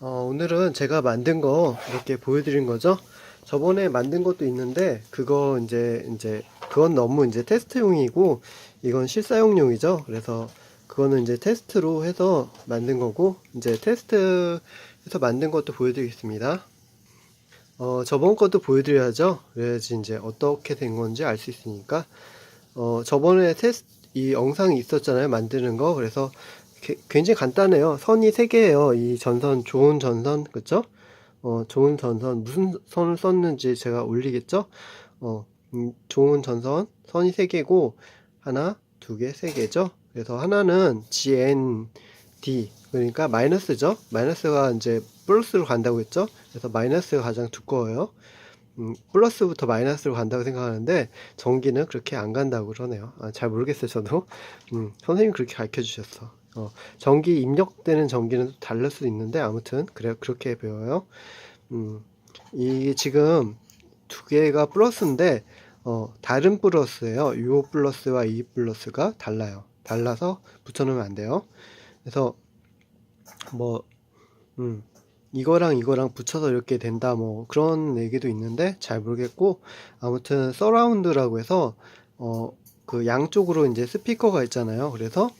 어, 오늘은 제가 만든 거 이렇게 보여드린 거죠. 저번에 만든 것도 있는데 그거 이제 이제 그건 너무 이제 테스트용이고 이건 실사용용이죠. 그래서 그거는 이제 테스트로 해서 만든 거고 이제 테스트해서 만든 것도 보여드리겠습니다. 어, 저번 것도 보여드려야죠. 그래야지 이제 어떻게 된 건지 알 수 있으니까. 어, 저번에 테스트 이 영상이 있었잖아요. 만드는 거. 그래서 게- 굉장히 간단해요. 선이 세 개예요. 이 전선 좋은 전선 그쵸? 어, 좋은 전선 무슨 선을 썼는지 제가 올리겠죠? 어, 음, 좋은 전선 선이 세 개고 하나, 두 개, 세 개죠. 그래서 하나는 GND 그러니까 마이너스죠. 마이너스가 이제 플러스로 간다고 했죠. 그래서 마이너스가 가장 두꺼워요. 음, 플러스부터 마이너스로 간다고 생각하는데 전기는 그렇게 안 간다고 그러네요. 아, 잘 모르겠어요, 저도. 음, 선생님 그렇게 가르쳐 주셨어. 어, 전기 입력되는 전기는 또 다를 수도 있는데 아무튼 그래 그렇게 배워요. 음, 이게 지금 두 개가 플러스인데 어, 다른 플러스예요. 요 플러스와 이 플러스가 달라요. 달라서 붙여놓으면 안 돼요. 그래서 뭐 음, 이거랑 이거랑 붙여서 이렇게 된다 뭐 그런 얘기도 있는데 잘 모르겠고 아무튼 서라운드라고 해서 어, 그 양쪽으로 이제 스피커가 있잖아요. 그래서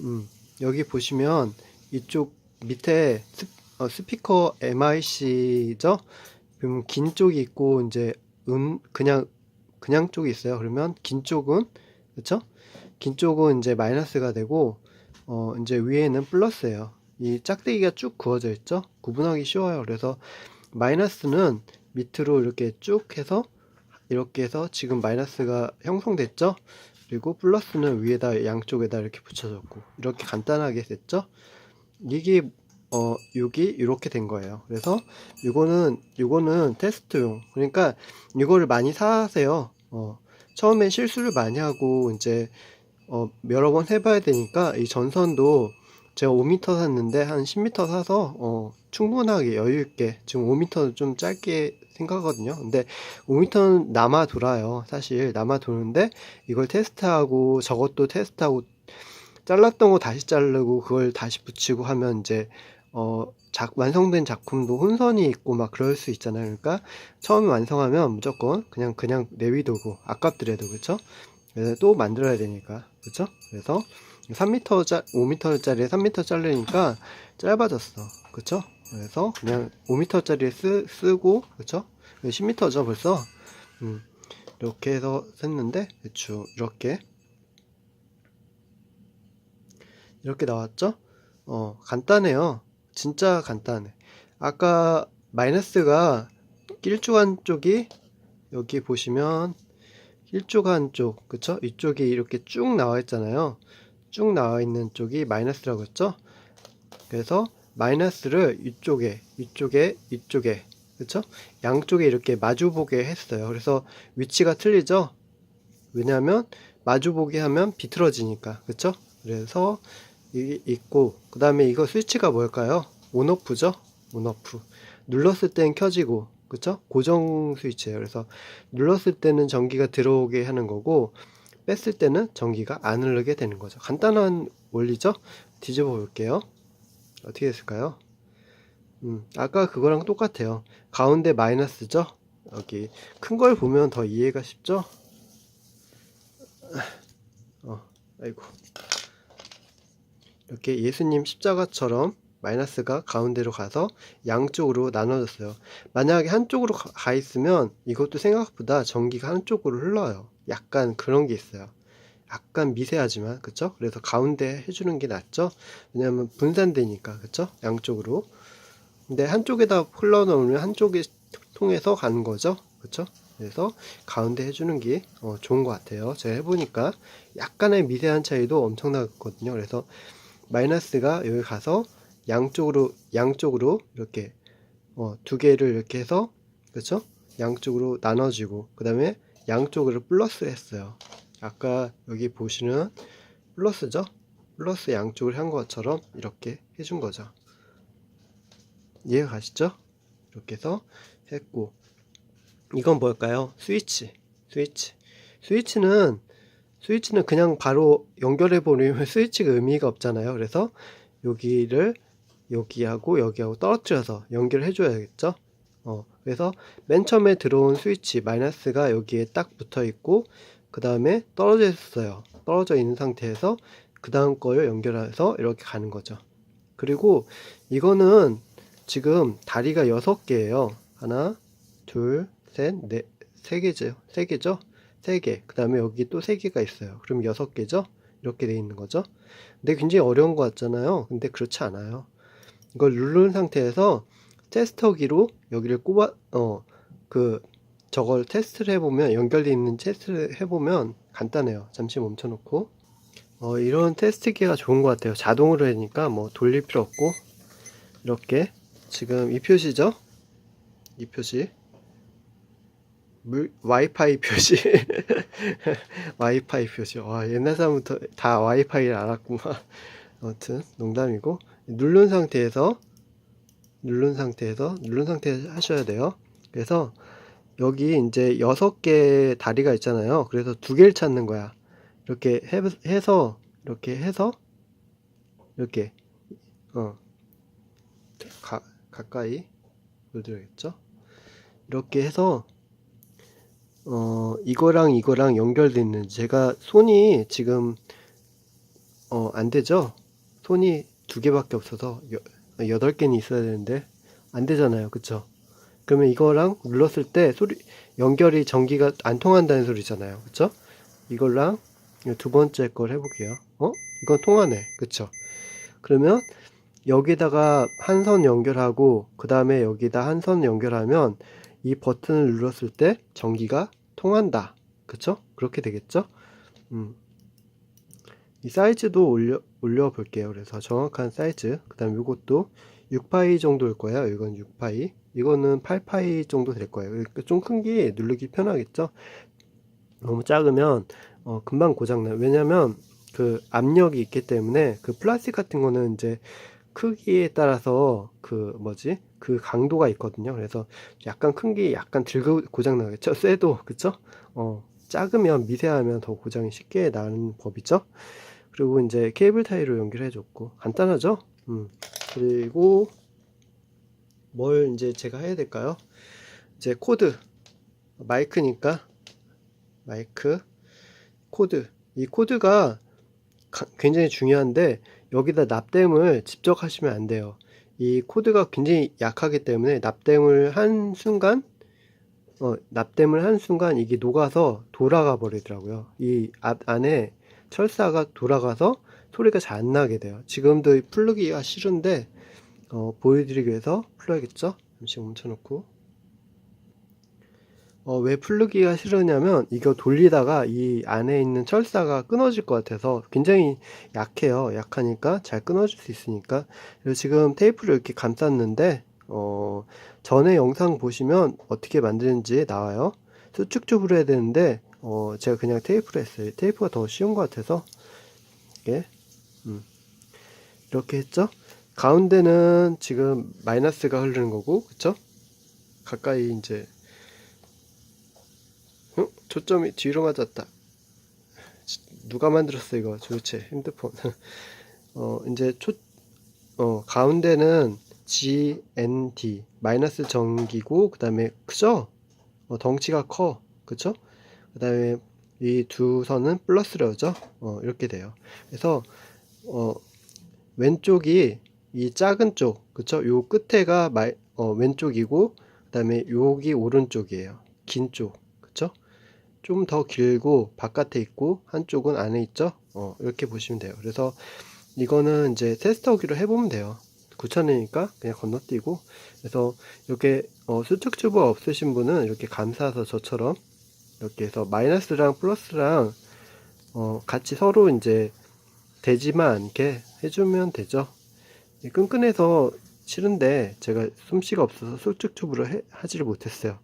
음, 여기 보시면 이쪽 밑에 스, 어, 스피커 MIC죠? 그러면 긴 쪽이 있고 이제 음 그냥 그냥 쪽이 있어요. 그러면 긴 쪽은 그렇죠? 긴 쪽은 이제 마이너스가 되고 어 이제 위에는 플러스예요. 이 짝대기가 쭉 그어져 있죠? 구분하기 쉬워요. 그래서 마이너스는 밑으로 이렇게 쭉 해서 이렇게 해서 지금 마이너스가 형성됐죠? 그리고 플러스는 위에다 양쪽에다 이렇게 붙여줬고 이렇게 간단하게 됐죠? 이게 어 여기 이렇게 된 거예요. 그래서 이거는 이거는 테스트용. 그러니까 이거를 많이 사세요. 어 처음에 실수를 많이 하고 이제 어 여러 번 해봐야 되니까 이 전선도 제가 5m 샀는데 한 10m 사서 어 충분하게 여유 있게 지금 5m는 좀 짧게 생각하거든요. 근데 5m는 남아 돌아요. 사실 남아 도는데 이걸 테스트하고 저것도 테스트하고 잘랐던 거 다시 자르고 그걸 다시 붙이고 하면 이제 어 작, 완성된 작품도 혼선이 있고 막 그럴 수 있잖아요. 그러니까 처음에 완성하면 무조건 그냥 그냥 내비두고 아깝더라도 그렇죠? 그래서 또 만들어야 되니까 그렇죠? 그래서 3m 짜 5m짜리에 3m 자르니까 짧아졌어. 그렇죠? 그래서 그냥 5m짜리에 쓰, 쓰고 그렇죠? 10m죠 벌써. 음, 이렇게 해서 샜는데 대충 이렇게 이렇게 나왔죠? 어, 간단해요. 진짜 간단해. 아까 마이너스가 길쭉한 쪽이 여기 보시면 길쭉한 쪽, 그쵸? 이쪽이 이렇게 쭉 나와 있잖아요. 쭉 나와 있는 쪽이 마이너스라고 했죠? 그래서 마이너스를 이쪽에, 이쪽에, 이쪽에, 그쵸? 양쪽에 이렇게 마주보게 했어요. 그래서 위치가 틀리죠? 왜냐하면 마주보게 하면 비틀어지니까, 그쵸? 그래서 이 있고 그 다음에 이거 스위치가 뭘까요? 온오프죠? 온오프 눌렀을 땐 켜지고 그쵸? 고정 스위치예요 그래서 눌렀을 때는 전기가 들어오게 하는 거고 뺐을 때는 전기가 안 흐르게 되는 거죠 간단한 원리죠? 뒤집어 볼게요 어떻게 됐을까요? 음, 아까 그거랑 똑같아요 가운데 마이너스죠? 여기 큰 걸 보면 더 이해가 쉽죠? 어, 아이고 이렇게 예수님 십자가처럼 마이너스가 가운데로 가서 양쪽으로 나눠졌어요. 만약에 한쪽으로 가- 가 있으면 이것도 생각보다 전기가 한쪽으로 흘러요. 약간 그런 게 있어요. 약간 미세하지만 그쵸? 그래서 가운데 해주는 게 낫죠? 왜냐면 분산되니까 그쵸? 양쪽으로. 근데 한쪽에다 흘러놓으면 한쪽에 통해서 가는 거죠. 그쵸? 그래서 가운데 해주는 게 어, 좋은 것 같아요. 제가 해보니까 약간의 미세한 차이도 엄청나거든요. 그래서 마이너스가 여기 가서 양쪽으로 양쪽으로 이렇게 어, 두 개를 이렇게 해서 그렇죠? 양쪽으로 나눠지고 그 다음에 양쪽으로 플러스 했어요. 아까 여기 보시는 플러스죠? 플러스 양쪽을 한 것처럼 이렇게 해준 거죠. 이해가 가시죠? 이렇게 해서 했고 이건 뭘까요? 스위치 스위치 스위치는 스위치는 그냥 바로 연결해 버리면 스위치가 의미가 없잖아요. 그래서 여기를 여기하고 여기하고 떨어뜨려서 연결해 줘야겠죠? 어, 그래서 맨 처음에 들어온 스위치 마이너스가 여기에 딱 붙어 있고 그 다음에 떨어져 있어요. 떨어져 있는 상태에서 그 다음 거를 연결해서 이렇게 가는 거죠. 그리고 이거는 지금 다리가 여섯 개예요. 하나, 둘, 셋, 넷, 세 개죠. 세 개죠? 세 개. 그 다음에 여기 또세 개가 있어요. 그럼 여섯 개죠? 이렇게 돼 있는 거죠. 근데 굉장히 어려운 것 같잖아요. 근데 그렇지 않아요. 이걸 누른 상태에서 테스터기로 여기를 꼽아, 어, 그, 저걸 테스트를 해보면, 연결되어 있는 테스트를 해보면 간단해요. 잠시 멈춰놓고. 어, 이런 테스트기가 좋은 것 같아요. 자동으로 하니까 뭐 돌릴 필요 없고, 이렇게. 지금 이 표시죠? 이 표시. 물, 와이파이 표시. 와이파이 표시. 와, 옛날 사람부터 다 와이파이를 알았구만. 아무튼, 농담이고. 누른 상태에서, 누른 상태에서, 누른 상태에서 하셔야 돼요. 그래서, 여기 이제 여섯 개 다리가 있잖아요. 그래서 두 개를 찾는 거야. 이렇게 해, 해서, 이렇게 해서, 이렇게, 어, 가, 가까이 보여드려야겠죠? 이렇게 해서, 어, 이거랑 이거랑 연결돼 있는, 제가 손이 지금, 어, 안 되죠? 손이 두 개밖에 없어서, 여, 여덟 개는 있어야 되는데, 안 되잖아요. 그쵸? 그러면 이거랑 눌렀을 때 소리, 연결이 전기가 안 통한다는 소리잖아요. 그쵸? 이걸랑 두 번째 걸 해볼게요. 어? 이건 통하네. 그쵸? 그러면 여기다가 한 선 연결하고, 그 다음에 여기다 한 선 연결하면 이 버튼을 눌렀을 때 전기가 통한다. 그쵸? 그렇게 되겠죠? 음. 이 사이즈도 올려, 올려 볼게요. 그래서 정확한 사이즈. 그 다음 이것도 6파이 정도일 거예요. 이건 6파이. 이거는 8파이 정도 될 거예요. 그러니까 좀 큰 게 누르기 편하겠죠? 너무 작으면 어, 금방 고장나요. 왜냐면 그 압력이 있기 때문에 그 플라스틱 같은 거는 이제 크기에 따라서 그 뭐지? 그 강도가 있거든요. 그래서 약간 큰 게 약간 들고 고장 나겠죠? 쇠도 그쵸? 어, 작으면 미세하면 더 고장이 쉽게 나는 법이죠. 그리고 이제 케이블 타이로 연결해 줬고 간단하죠? 음. 그리고 뭘 이제 제가 해야 될까요? 이제 코드 마이크니까 마이크 코드 이 코드가 가- 굉장히 중요한데 여기다 납땜을 직접 하시면 안 돼요. 이 코드가 굉장히 약하기 때문에 납땜을 한 순간 어, 납땜을 한 순간 이게 녹아서 돌아가 버리더라고요. 이 앞 안에 철사가 돌아가서 소리가 잘 안 나게 돼요. 지금도 풀르기가 싫은데 어, 보여드리기 위해서 풀어야겠죠? 잠시 멈춰놓고 어, 왜 풀르기가 싫으냐면 이거 돌리다가 이 안에 있는 철사가 끊어질 것 같아서 굉장히 약해요. 약하니까 잘 끊어질 수 있으니까 그리고 지금 테이프를 이렇게 감쌌는데 어, 전에 영상 보시면 어떻게 만드는지 나와요. 수축축으로 해야 되는데 어, 제가 그냥 테이프로 했어요. 테이프가 더 쉬운 것 같아서 이렇게 음, 이렇게 했죠. 가운데는 지금 마이너스가 흐르는 거고, 그쵸? 가까이 이제, 어? 초점이 뒤로 맞았다. 지- 누가 만들었어, 이거? 도대체, 핸드폰. 어, 이제 초, 어, 가운데는 GND, 마이너스 전기고, 그 다음에 크죠? 어, 덩치가 커. 그쵸? 그 다음에 이 두 선은 플러스로죠? 어, 이렇게 돼요. 그래서, 어, 왼쪽이 이 작은 쪽, 그쵸? 요 끝에가 말, 어, 왼쪽이고, 그 다음에 여기 오른쪽이에요. 긴 쪽, 그쵸? 좀 더 길고, 바깥에 있고, 한쪽은 안에 있죠? 어, 이렇게 보시면 돼요. 그래서 이거는 이제 테스터기로 해보면 돼요. 귀찮으니까 그냥 건너뛰고. 그래서 이렇게, 어, 수축 튜브 없으신 분은 이렇게 감싸서 저처럼 이렇게 해서 마이너스랑 플러스랑, 어, 같이 서로 이제 되지만 않게 해주면 되죠. 이 끈끈해서 싫은데 제가 솜씨가 없어서 수축 튜브를 해- 하지를 못했어요.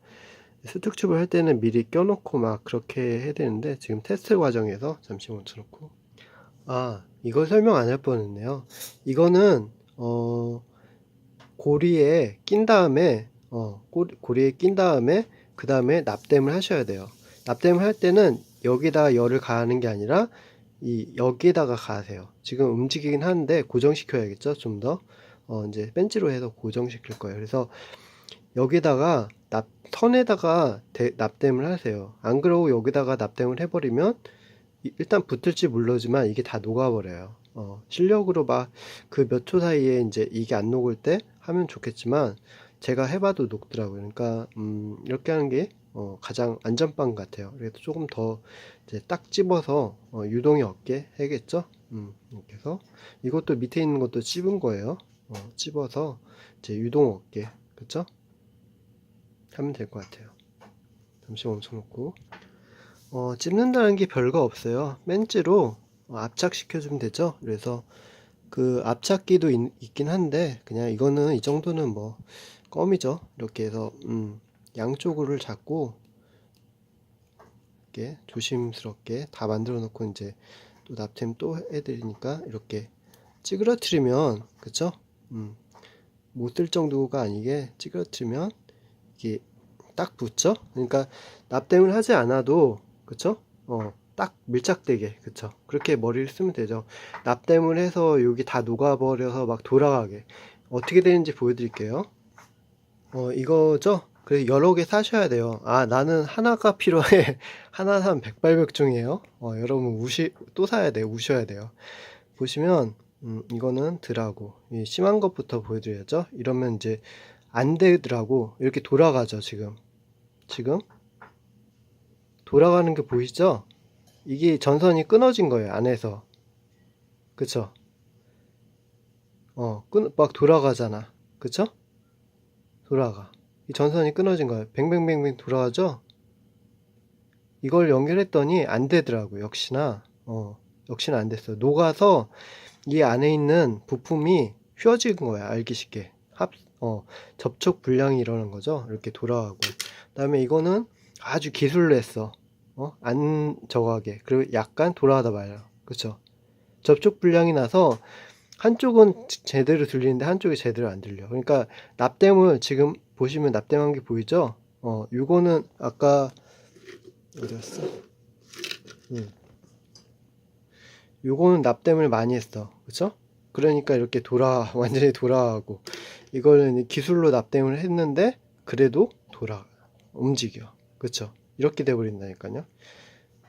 수축 튜브 할 때는 미리 껴놓고 막 그렇게 해야 되는데 지금 테스트 과정에서 잠시 멈춰놓고 아 이걸 설명 안 할 뻔했네요. 이거는 어 고리에 낀 다음에 어 고리, 고리에 낀 다음에 그 다음에 납땜을 하셔야 돼요. 납땜을 할 때는 여기다 열을 가하는 게 아니라 이 여기에다가 가세요. 지금 움직이긴 하는데 고정시켜야겠죠, 좀 더. 어, 이제 벤치로 해서 고정시킬 거예요. 그래서 여기다가 납, 선에다가 대- 납땜을 하세요. 안 그러고 여기다가 납땜을 해버리면 이- 일단 붙을지 모르지만 이게 다 녹아버려요. 어, 실력으로 막 그 몇 초 사이에 이제 이게 안 녹을 때 하면 좋겠지만 제가 해봐도 녹더라고요. 그러니까 음, 이렇게 하는 게 어, 가장 안전빵 같아요. 그래서 조금 더 딱 집어서 어, 유동이 없게 해야겠죠. 음, 이렇게 해서 이것도 밑에 있는 것도 찝은 거예요. 어, 찝어서 이제 유동 없게 그쵸? 하면 될 것 같아요. 잠시 멈춰놓고 어, 찝는다는 게 별거 없어요. 멘즈로 어, 압착시켜주면 되죠. 그래서 그 압착기도 있, 있긴 한데 그냥 이거는 이 정도는 뭐 껌이죠. 이렇게 해서 음, 양쪽을 잡고 이렇게 조심스럽게 다 만들어 놓고 이제 또 납템 또 해드리니까 이렇게 찌그러뜨리면 그쵸? 음, 못쓸 정도가 아니게 찌그러뜨리면 이게 딱 붙죠? 그러니까 납땜을 하지 않아도 그쵸? 어, 딱 밀착되게 그쵸? 그렇게 머리를 쓰면 되죠. 납땜을 해서 여기 다 녹아버려서 막 돌아가게 어떻게 되는지 보여드릴게요. 어, 이거죠? 그래서 여러 개 사셔야 돼요. 아, 나는 하나가 필요해. 하나 사면 백발백 중이에요. 어, 여러분 우시, 또 사야 돼요. 우셔야 돼요. 보시면, 음, 이거는 드라고. 이 심한 것부터 보여드려야죠. 이러면 이제 안 되더라고. 이렇게 돌아가죠, 지금. 지금. 돌아가는 게 보이시죠? 이게 전선이 끊어진 거예요, 안에서. 그쵸? 어, 끊, 막 돌아가잖아. 그쵸? 돌아가. 이 전선이 끊어진 거예요. 뱅뱅뱅뱅 돌아가죠? 이걸 연결했더니 안 되더라고, 역시나. 어, 역시나 안 됐어. 녹아서 이 안에 있는 부품이 휘어진 거야, 알기 쉽게. 합, 어, 접촉 불량이 일어난 거죠. 이렇게 돌아가고. 그 다음에 이거는 아주 기술로 했어. 어, 안 저거하게. 그리고 약간 돌아가다 말아요. 그쵸? 접촉 불량이 나서 한쪽은 제대로 들리는데 한쪽이 제대로 안 들려. 그러니까 납땜을 지금 보시면 납땜한 게 보이죠? 어, 요거는 아까 어디 갔어? 음. 요거는 납땜을 많이 했어. 그쵸? 그러니까 이렇게 돌아 완전히 돌아가고 이거는 기술로 납땜을 했는데 그래도 돌아 움직여. 그쵸? 이렇게 돼 버린다니까요.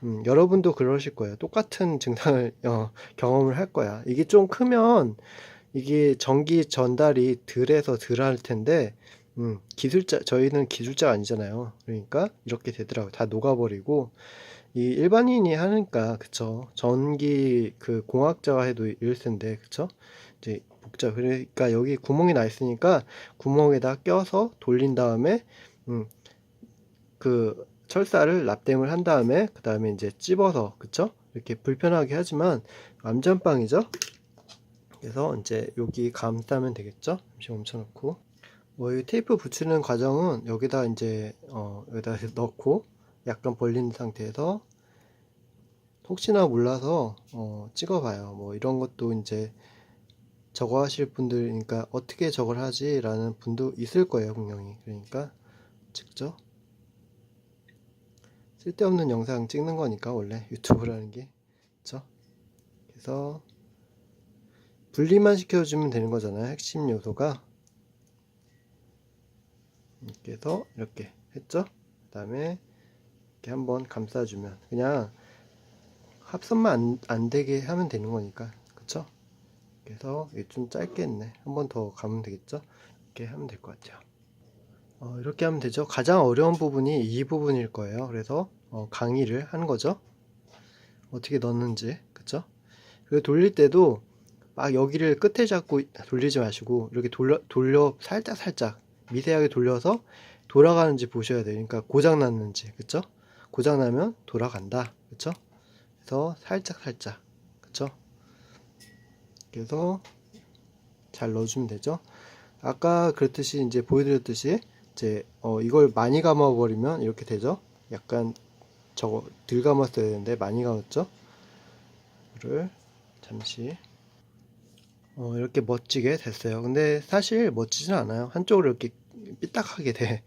음, 여러분도 그러실 거예요. 똑같은 증상을 어, 경험을 할 거야. 이게 좀 크면 이게 전기 전달이 덜해서 덜할 텐데 음, 기술자 저희는 기술자 아니잖아요. 그러니까 이렇게 되더라고요. 다 녹아버리고 이 일반인이 하니까 그쵸. 전기 그 공학자가 해도 이럴 텐데 그쵸. 이제 복잡 그러니까 여기 구멍이 나 있으니까 구멍에다 껴서 돌린 다음에 음, 그 철사를 납땜을 한 다음에 그 다음에 이제 찝어서 그쵸? 이렇게 불편하게 하지만 암전빵이죠? 그래서 이제 여기 감싸면 되겠죠? 잠시 멈춰놓고. 뭐 이 테이프 붙이는 과정은 여기다 이제 어 여기다 넣고 약간 벌린 상태에서 혹시나 몰라서 어 찍어봐요. 뭐 이런 것도 이제 저거 하실 분들이니까 어떻게 저걸 하지? 라는 분도 있을 거예요 분명히. 그러니까 직접 쓸데없는 영상 찍는 거니까 원래 유튜브라는 게. 그쵸? 그래서 분리만 시켜주면 되는 거잖아요 핵심 요소가. 이렇게 해서 이렇게 했죠? 그 다음에 이렇게 한번 감싸주면 그냥 합선만 안, 안 되게 하면 되는 거니까. 그쵸? 그래서 이게 좀 짧게 했네. 한 번 더 가면 되겠죠? 이렇게 하면 될 것 같아요 어, 이렇게 하면 되죠. 가장 어려운 부분이 이 부분일 거예요. 그래서 어, 강의를 한 거죠. 어떻게 넣는지, 그쵸? 그리고 돌릴 때도 막 여기를 끝에 잡고 돌리지 마시고 이렇게 돌려, 돌려 살짝 살짝 미세하게 돌려서 돌아가는지 보셔야 돼요. 그러니까 고장 났는지, 그쵸? 고장 나면 돌아간다, 그쵸? 그래서 살짝 살짝, 그쵸? 그래서 잘 넣어주면 되죠. 아까 그랬듯이 이제 보여드렸듯이 이제 어 이걸 많이 감아 버리면 이렇게 되죠. 약간 저거 덜 감았어야 되는데 많이 감았죠. 이를 잠시 어 이렇게 멋지게 됐어요. 근데 사실 멋지진 않아요. 한쪽으로 이렇게 삐딱하게 돼.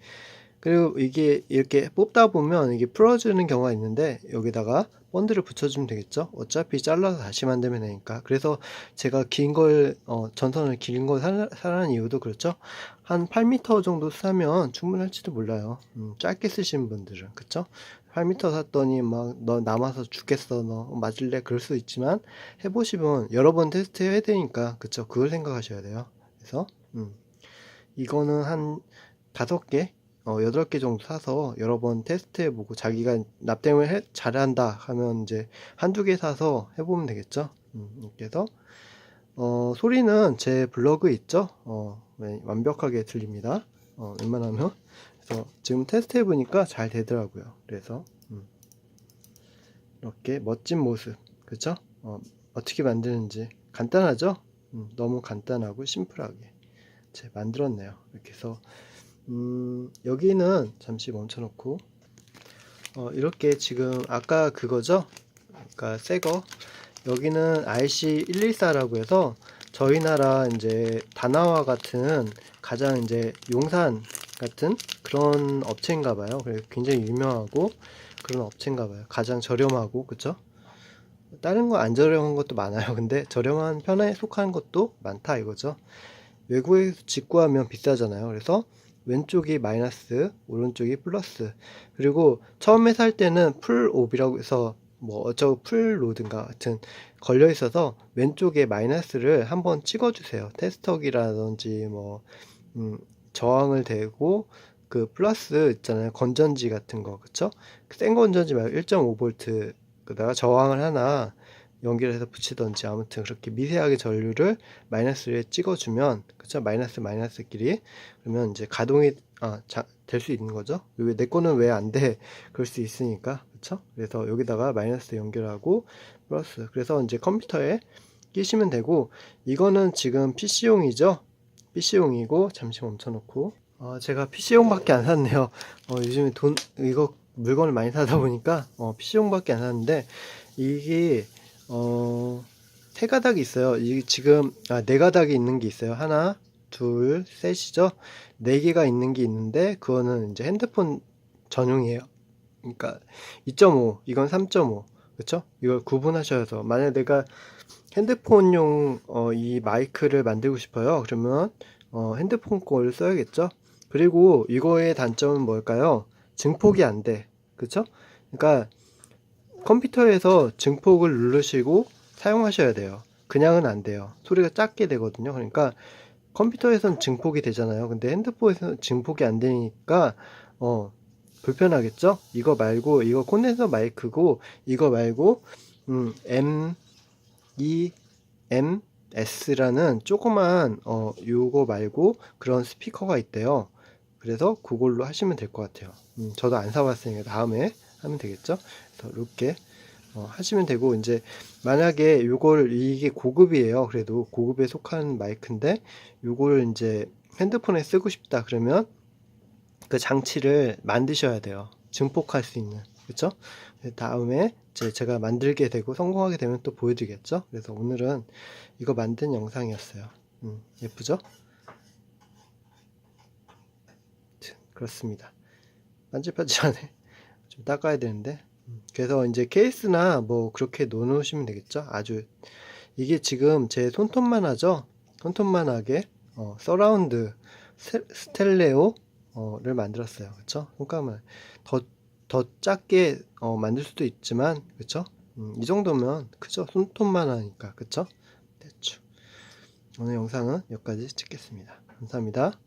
그리고 이게 이렇게 뽑다 보면 이게 풀어지는 경우가 있는데 여기다가 본드를 붙여주면 되겠죠? 어차피 잘라서 다시 만들면 되니까. 그래서 제가 긴 걸, 어, 전선을 긴 걸 사라는 이유도 그렇죠? 한 8m 정도 사면 충분할지도 몰라요. 음, 짧게 쓰시는 분들은. 그쵸? 8m 샀더니 막 너 남아서 죽겠어 너 맞을래 그럴 수 있지만 해보시면 여러 번 테스트 해야 되니까 그쵸 그걸 생각하셔야 돼요 그래서 음, 이거는 한 다섯 개 어, 여덟 개 정도 사서 여러 번 테스트 해보고 자기가 납땜을 해, 잘한다 하면 이제 한두 개 사서 해보면 되겠죠 음, 이렇게 해서 어, 소리는 제 블로그 있죠 어, 네, 완벽하게 들립니다 어, 웬만하면 그래서 지금 테스트 해보니까 잘 되더라고요. 그래서 음, 이렇게 멋진 모습, 그쵸? 어, 어떻게 만드는지 간단하죠? 음, 너무 간단하고 심플하게 제 만들었네요. 이렇게 해서 음, 여기는 잠시 멈춰놓고 어, 이렇게 지금 아까 그거죠? 그러니까 새거 여기는 RC114라고 해서 저희 나라 이제 다나와 같은 가장 이제 용산 같은 그런 업체인가 봐요. 그래서 굉장히 유명하고 그런 업체인가 봐요. 가장 저렴하고 그쵸? 다른 거 안 저렴한 것도 많아요. 근데 저렴한 편에 속하는 것도 많다 이거죠. 외국에서 직구하면 비싸잖아요. 그래서 왼쪽이 마이너스, 오른쪽이 플러스. 그리고 처음에 살 때는 풀옵이라고 해서 뭐 어쩌고 풀로드인가 같은 걸려 있어서 왼쪽에 마이너스를 한번 찍어 주세요. 테스터기라든지 뭐 음, 저항을 대고 그 플러스 있잖아요. 건전지 같은 거. 그쵸? 센 건전지 말고 1.5V 그다가 저항을 하나 연결해서 붙이던지 아무튼 그렇게 미세하게 전류를 마이너스에 찍어주면 그쵸? 마이너스 마이너스끼리 그러면 이제 가동이 아, 될 수 있는 거죠? 왜내 거는 왜 안 돼? 그럴 수 있으니까. 그쵸? 그래서 여기다가 마이너스 연결하고 플러스. 그래서 이제 컴퓨터에 끼시면 되고 이거는 지금 PC용이죠? PC용이고 잠시 멈춰놓고. 어, 제가 PC용밖에 안 샀네요. 어, 요즘에 돈 이거 물건을 많이 사다 보니까 어, PC용밖에 안 샀는데 이게 어, 세 가닥이 있어요. 이 지금 아, 네 가닥이 있는 게 있어요. 하나, 둘, 셋이죠. 네 개가 있는 게 있는데 그거는 이제 핸드폰 전용이에요. 그러니까 2.5, 이건 3.5. 그렇죠? 이걸 구분하셔서 만약 내가 핸드폰용 어, 이 마이크를 만들고 싶어요. 그러면 어, 핸드폰 걸 써야겠죠? 그리고 이거의 단점은 뭘까요? 증폭이 안 돼. 그렇죠? 그러니까 컴퓨터에서 증폭을 누르시고 사용하셔야 돼요. 그냥은 안 돼요. 소리가 작게 되거든요. 그러니까 컴퓨터에선 증폭이 되잖아요. 근데 핸드폰에서는 증폭이 안 되니까 어 불편하겠죠? 이거 말고 이거 콘덴서 마이크고 이거 말고 음, M E M S라는 조그만 어 요거 말고 그런 스피커가 있대요. 그래서 그걸로 하시면 될 것 같아요. 음, 저도 안 사봤으니까 다음에 하면 되겠죠? 이렇게 어, 하시면 되고 이제 만약에 요걸 이게 고급이에요. 그래도 고급에 속한 마이크인데 요걸 이제 핸드폰에 쓰고 싶다 그러면 그 장치를 만드셔야 돼요. 증폭할 수 있는 그렇죠? 다음에 이제 제가 만들게 되고 성공하게 되면 또 보여드리겠죠. 그래서 오늘은 이거 만든 영상이었어요. 음, 예쁘죠? 그렇습니다. 반질반질하네. 좀 닦아야 되는데. 음, 그래서 이제 케이스나 뭐 그렇게 놓으시면 되겠죠. 아주 이게 지금 제 손톱만 하죠. 손톱만 하게 어, 서라운드 스텔레오를 만들었어요. 그렇죠? 손가락만 더, 더 작게 어, 만들 수도 있지만 그렇죠? 음, 이 정도면 그죠? 손톱만 하니까 그렇죠? 대충 오늘 영상은 여기까지 찍겠습니다. 감사합니다.